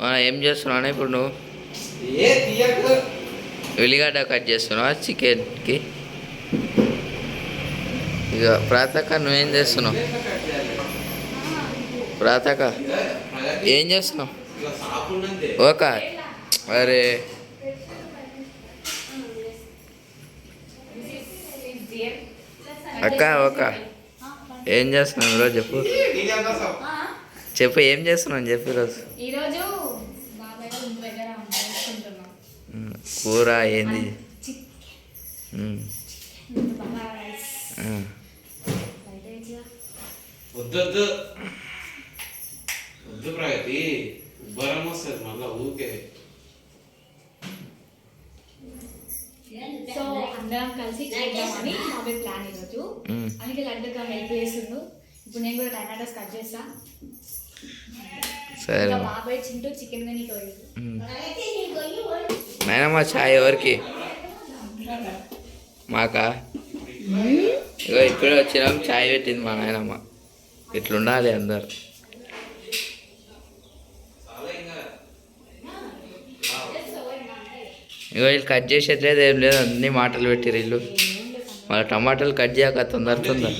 మనం ఏం చేస్తున్నావు ఇప్పుడు నువ్వు? ఉల్లిగడ్డ కట్ చేస్తున్నావా చికెన్కి ఇక ప్రాతక నువ్వేం చేస్తున్నావు? ప్రాతక ఏం చేస్తున్నావు? ఒక అరే. అక్క ఒక ఏం చేస్తున్నావు ఈరోజు చెప్పు. చెప్పు ఏం చేస్తున్నావు? చెప్పు ఈరోజు. ఈరోజు కూర ఏంది. వద్దొద్దు వద్దు ప్రగతి. ఉబ్బరం వస్తుంది మళ్ళా ఊకే సో అందరం కలిసి చేద్దామని ప్లాన్ ఈరోజు. అందుకే లడ్డుగా హెల్ప్ చేస్తుండు. ఇప్పుడు నేను కూడా టమాటాస్ కట్ చేస్తా. సరే ఉమ్. నాయనమ్మ చాయ్ ఎవరికి మాకా ఇగో ఇప్పుడే వచ్చినాం చాయ్ పెట్టింది మా నాయనమ్మ ఇట్లుండాలి అందరు ఇగో వీళ్ళు కట్ చేసేట్లేదు ఏం లేదు అన్ని మాటలు పెట్టిరు వీళ్ళు వాళ్ళ టమాటాలు కట్ చేయక తొందర తొందర